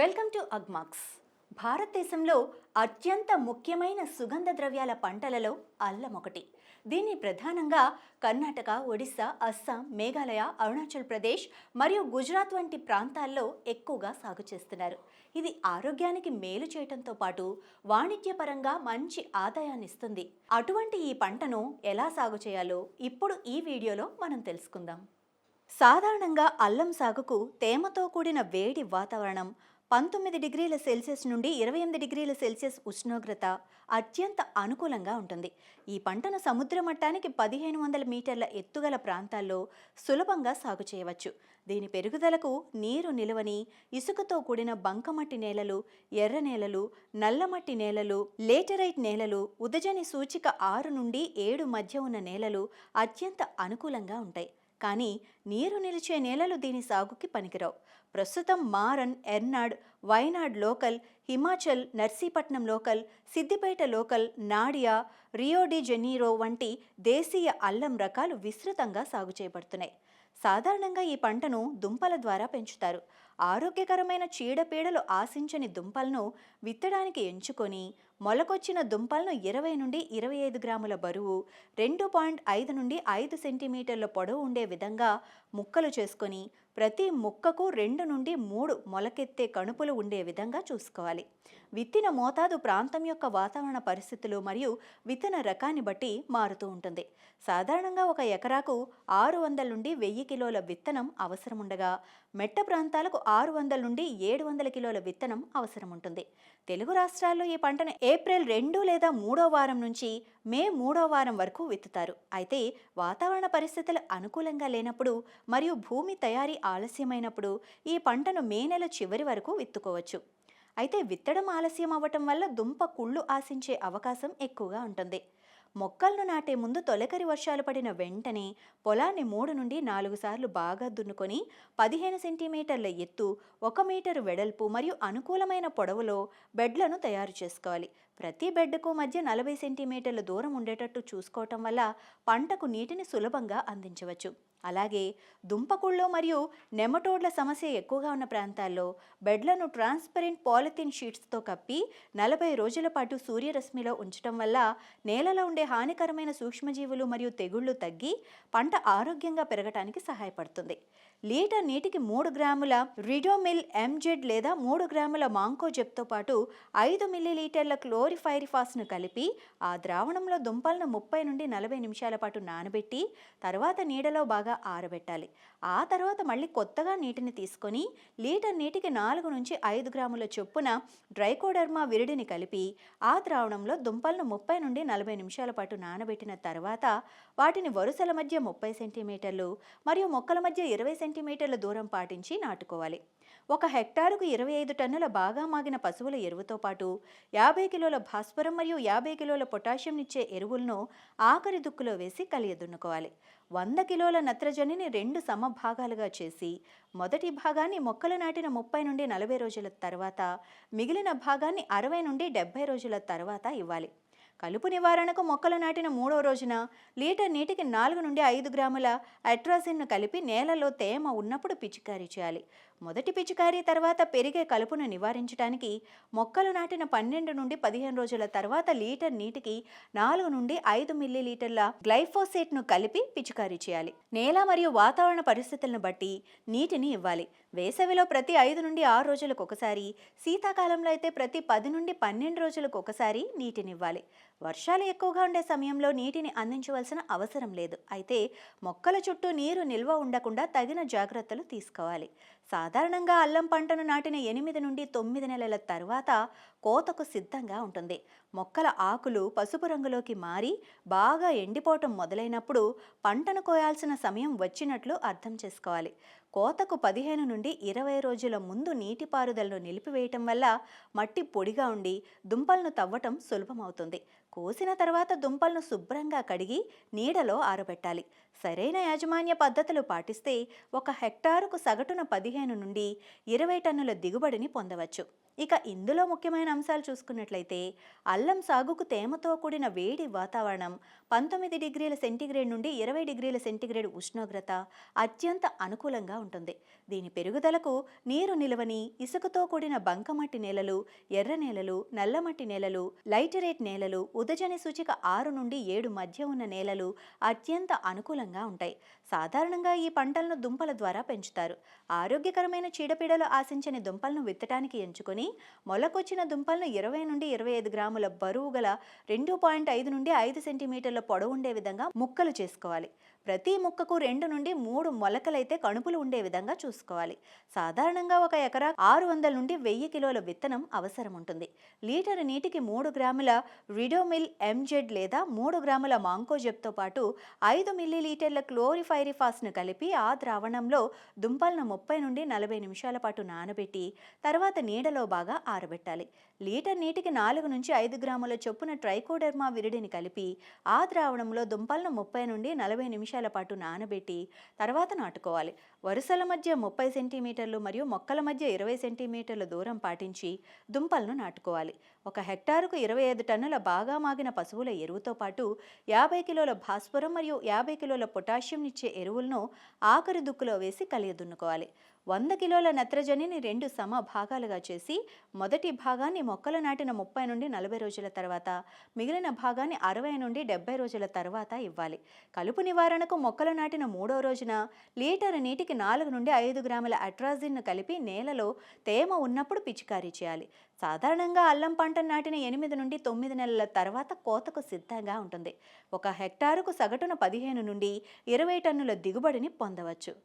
Welcome to Agmax. భారతదేశంలో అత్యంత ముఖ్యమైన సుగంధ ద్రవ్యాల పంటలలో అల్లం ఒకటి. దీన్ని ప్రధానంగా కర్ణాటక ఒడిశా అస్సాం మేఘాలయ అరుణాచల్ ప్రదేశ్ మరియు గుజరాత్ వంటి ప్రాంతాల్లో ఎక్కువగా సాగు చేస్తున్నారు. ఇది ఆరోగ్యానికి మేలు చేయటంతో పాటు వాణిజ్యపరంగా మంచి ఆదాయాన్ని ఇస్తుంది. అటువంటి ఈ పంటను ఎలా సాగు చేయాలో ఇప్పుడు ఈ వీడియోలో మనం తెలుసుకుందాం. సాధారణంగా అల్లం సాగుకు తేమతో కూడిన వేడి వాతావరణం పంతొమ్మిది డిగ్రీల సెల్సియస్ నుండి ఇరవై ఎనిమిది డిగ్రీల సెల్సియస్ ఉష్ణోగ్రత అత్యంత అనుకూలంగా ఉంటుంది. ఈ పంటను సముద్ర మట్టానికి పదిహేను వందల మీటర్ల ఎత్తుగల ప్రాంతాల్లో సులభంగా సాగు చేయవచ్చు. దీని పెరుగుదలకు నీరు నిలవని ఇసుకతో కూడిన బంకమట్టి నేలలు ఎర్ర నేలలు నల్లమట్టి నేలలు లేటరైట్ నేలలు ఉదజని సూచిక ఆరు నుండి ఏడు మధ్య ఉన్న నేలలు అత్యంత అనుకూలంగా ఉంటాయి. కానీ నీరు నిలిచే నేలలు దీని సాగుకి పనికిరావు. ప్రస్తుతం Maran Ernad Wayanad local Himachal Narsipatnam local Siddipet local Nadia Rio de Janeiro వంటి దేశీయ అల్లం రకాలు విస్తృతంగా సాగు చేయబడుతున్నాయి. సాధారణంగా ఈ పంటను దుంపల ద్వారా పెంచుతారు. ఆరోగ్యకరమైన చీడపీడలు ఆశించని దుంపలను విత్తడానికి ఎంచుకొని మొలకొచ్చిన దుంపలను ఇరవై నుండి ఇరవై ఐదు గ్రాముల బరువు రెండు పాయింట్ ఐదు నుండి ఐదు సెంటీమీటర్ల పొడవు ఉండే విధంగా ముక్కలు చేసుకొని ప్రతి ముక్కకు రెండు నుండి మూడు మొలకెత్తే కణుపులు ఉండే విధంగా చూసుకోవాలి. విత్తిన మోతాదు ప్రాంతం యొక్క వాతావరణ పరిస్థితులు మరియు విత్తన రకాన్ని బట్టి మారుతూ ఉంటుంది. సాధారణంగా ఒక ఎకరాకు ఆరు వందల నుండి వెయ్యి కిలోల విత్తనం అవసరం ఉండగా మెట్ట ప్రాంతాలకు ఆరు వందల నుండి ఏడు వందల కిలోల విత్తనం అవసరం ఉంటుంది తెలుగు రాష్ట్రాల్లో ఈ పంటను ఏప్రిల్ రెండు లేదా మూడో వారం నుంచి మే మూడో వారం వరకు విత్తుతారు. అయితే వాతావరణ పరిస్థితులు అనుకూలంగా లేనప్పుడు మరియు భూమి తయారీ ఆలస్యమైనప్పుడు ఈ పంటను మే నెల చివరి వరకు విత్తుకోవచ్చు. అయితే విత్తడం ఆలస్యం అవ్వటం వల్ల దుంప కుళ్ళు ఆశించే అవకాశం ఎక్కువగా ఉంటుంది. మొక్కలను నాటే ముందు తొలకరి వర్షాలు పడిన వెంటనే పొలాన్ని మూడు నుండి నాలుగు సార్లు బాగా దున్నుకొని పదిహేను సెంటీమీటర్ల ఎత్తు ఒక మీటరు వెడల్పు మరియు అనుకూలమైన పొడవులో బెడ్లను తయారు చేసుకోవాలి. ప్రతి బెడ్కు మధ్య నలభై సెంటీమీటర్ల దూరం ఉండేటట్టు చూసుకోవటం వల్ల పంటకు నీటిని సులభంగా అందించవచ్చు. అలాగే దుంపకుళ్ళు మరియు నెమటోడ్ల సమస్య ఎక్కువగా ఉన్న ప్రాంతాల్లో బెడ్లను ట్రాన్స్పరెంట్ పాలిథిన్ షీట్స్తో కప్పి నలభై రోజుల పాటు సూర్యరశ్మిలో ఉంచడం వల్ల నేలలో ఉండే హానికరమైన సూక్ష్మజీవులు మరియు తెగుళ్ళు తగ్గి పంట ఆరోగ్యంగా పెరగటానికి సహాయపడుతుంది. లీటర్ నీటికి మూడు గ్రాముల రిడోమిల్ ఎంజెడ్ లేదా మూడు గ్రాముల మాంకోజెప్తో పాటు ఐదు మిల్లీలీటర్ల క్లోరిఫైరిఫాస్ను కలిపి ఆ ద్రావణంలో దుంపలను ముప్పై నుండి నలభై నిమిషాల పాటు నానబెట్టి తర్వాత నీడలో బాగా ఆరబెట్టాలి. ఆ తర్వాత మళ్ళీ కొత్తగా నీటిని తీసుకొని లీటర్ నీటికి నాలుగు నుంచి ఐదు గ్రాముల చొప్పున డ్రైకోడర్మా విరిడిని కలిపి ఆ ద్రావణంలో దుంపలను ముప్పై నుండి నలభై నిమిషాల పాటు నానబెట్టిన తర్వాత వాటిని వరుసల మధ్య ముప్పై సెంటీమీటర్లు మరియు మొక్కల మధ్య ఇరవై సెంటీమీటర్ల దూరం పాటించి నాటుకోవాలి. ఒక హెక్టారుకు ఇరవై ఐదు టన్నుల బాగా మాగిన పశువుల ఎరువుతో పాటు యాభై కిలోల భాస్వరం మరియు యాభై కిలోల పొటాషియంనిచ్చే ఎరువులను ఆఖరి దుక్కులో వేసి కలియదున్నుకోవాలి. వంద కిలోల నత్రజనిని రెండు సమభాగాలుగా చేసి మొదటి భాగాన్ని మొక్కలు నాటిన ముప్పై నుండి నలభై రోజుల తర్వాత మిగిలిన భాగాన్ని అరవై నుండి డెబ్బై రోజుల తర్వాత ఇవ్వాలి. కలుపు నివారణకు మొక్కలు నాటిన మూడో రోజున లీటర్ నీటికి నాలుగు నుండి ఐదు గ్రాముల అట్రాసిన్ను కలిపి నేలలో తేమ ఉన్నప్పుడు పిచికారీ చేయాలి. మొదటి పిచికారీ తర్వాత పెరిగే కలుపును నివారించడానికి మొక్కలు నాటిన పన్నెండు నుండి పదిహేను రోజుల తర్వాత లీటర్ నీటికి నాలుగు నుండి ఐదు మిల్లీలీటర్ల గ్లైఫోసేట్ను కలిపి పిచికారీ చేయాలి. నేల మరియు వాతావరణ పరిస్థితులను బట్టి నీటిని ఇవ్వాలి. వేసవిలో ప్రతి ఐదు నుండి ఆరు రోజులకు ఒకసారి శీతాకాలంలో అయితే ప్రతి పది నుండి పన్నెండు రోజులకు ఒకసారి నీటినివ్వాలి వర్షాలు ఎక్కువగా ఉండే సమయంలో నీటిని అందించవలసిన అవసరం లేదు. అయితే మొక్కల చుట్టూ నీరు నిల్వ ఉండకుండా తగిన జాగ్రత్తలు తీసుకోవాలి. సాధారణంగా అల్లం పంటను నాటిన ఎనిమిది నుండి తొమ్మిది నెలల తర్వాత కోతకు సిద్ధంగా ఉంటుంది. మొక్కల ఆకులు పసుపు రంగులోకి మారి బాగా ఎండిపోవటం మొదలైనప్పుడు పంటను కోయాల్సిన సమయం వచ్చినట్లు అర్థం చేసుకోవాలి. కోతకు పదిహేను నుండి ఇరవై రోజుల ముందు నీటిపారుదలను నిలిపివేయటం వల్ల మట్టి పొడిగా ఉండి దుంపలను తవ్వటం సులభమవుతుంది. కోసిన తర్వాత దుంపలను శుభ్రంగా కడిగి నీడలో ఆరబెట్టాలి. సరైన యాజమాన్య పద్ధతులు పాటిస్తే ఒక హెక్టారుకు సగటున పదిహేను నుండి ఇరవై టన్నుల దిగుబడిని పొందవచ్చు. ఇక ఇందులో ముఖ్యమైన అంశాలు చూసుకున్నట్లయితే అల్లం సాగుకు తేమతో కూడిన వేడి వాతావరణం పంతొమ్మిది డిగ్రీల సెంటీగ్రేడ్ నుండి ఇరవై డిగ్రీల సెంటీగ్రేడ్ ఉష్ణోగ్రత అత్యంత అనుకూలంగా ఉంటుంది. దీని పెరుగుదలకు నీరు నిలవని ఇసుకతో కూడిన బంకమట్టి నేలలు ఎర్ర నేలలు నల్లమట్టి నేలలు లైటరేట్ నేలలు ఉదజని సూచిక ఆరు నుండి ఏడు మధ్య ఉన్న నేలలు అత్యంత అనుకూలంగా ఉంటాయి. సాధారణంగా ఈ పంటలను దుంపల ద్వారా పెంచుతారు. ఆరోగ్యకరమైన చీడపీడలు ఆశించని దుంపలను విత్తడానికి ఎంచుకొని మొలకొచ్చిన దుంపలను ఇరవై నుండి ఇరవై ఐదు గ్రాముల బరువు గల రెండు పాయింట్ ఐదు నుండి ఐదు సెంటీమీటర్ల పొడవుండే విధంగా ముక్కలు చేసుకోవాలి. ప్రతి ముక్కకు రెండు నుండి మూడు మొలకలైతే కణుపులు ఉండే విధంగా చూసుకోవాలి. సాధారణంగా ఒక ఎకరా ఆరు వందల నుండి వెయ్యి కిలోల విత్తనం అవసరం ఉంటుంది లీటర్ నీటికి మూడు గ్రాముల రిడోమిల్ ఎంజెడ్ లేదా మూడు గ్రాముల మాంకోజెబ్తో పాటు ఐదు మిల్లీ లీటర్ల క్లోరిఫైరిఫాస్ను కలిపి ఆ ద్రావణంలో దుంపలను ముప్పై నుండి నలభై నిమిషాల పాటు నానబెట్టి తర్వాత నీడలో బాగా ఆరబెట్టాలి. లీటర్ నీటికి నాలుగు నుంచి ఐదు గ్రాముల చొప్పున ట్రైకోడెర్మా విరిడిని కలిపి ఆ ద్రావణంలో దుంపలను ముప్పై నుండి నలభై నిమిషాల పాటు నానబెట్టి తర్వాత నాటుకోవాలి. వరుసల మధ్య ముప్పై సెంటీమీటర్లు మరియు మొక్కల మధ్య ఇరవై సెంటీమీటర్ల దూరం పాటించి దుంపలను నాటుకోవాలి. ఒక హెక్టారుకు ఇరవై ఐదు టన్నుల బాగా మాగిన పశువుల ఎరువుతో పాటు యాభై కిలోల భాస్వరం మరియు యాభై కిలోల పొటాషియం ఇచ్చే ఎరువులను ఆఖరి దుక్కులో వేసి కలియదున్నుకోవాలి. వంద కిలోల నత్రజనిని రెండు సమ భాగాలుగా చేసి మొదటి భాగాన్ని మొక్కలు నాటిన ముప్పై నుండి నలభై రోజుల తర్వాత మిగిలిన భాగాన్ని అరవై నుండి డెబ్బై రోజుల తర్వాత ఇవ్వాలి. కలుపు నివారణకు మొక్కలు నాటిన మూడో రోజున లీటర్ నీటికి నాలుగు నుండి ఐదు గ్రాముల అట్రాజిన్ను కలిపి నేలలో తేమ ఉన్నప్పుడు పిచికారీ చేయాలి. సాధారణంగా అల్లం పంట నాటిన ఎనిమిది నుండి తొమ్మిది నెలల తర్వాత కోతకు సిద్ధంగా ఉంటుంది. ఒక హెక్టారుకు సగటున పదిహేను నుండి ఇరవై టన్నుల దిగుబడిని పొందవచ్చు.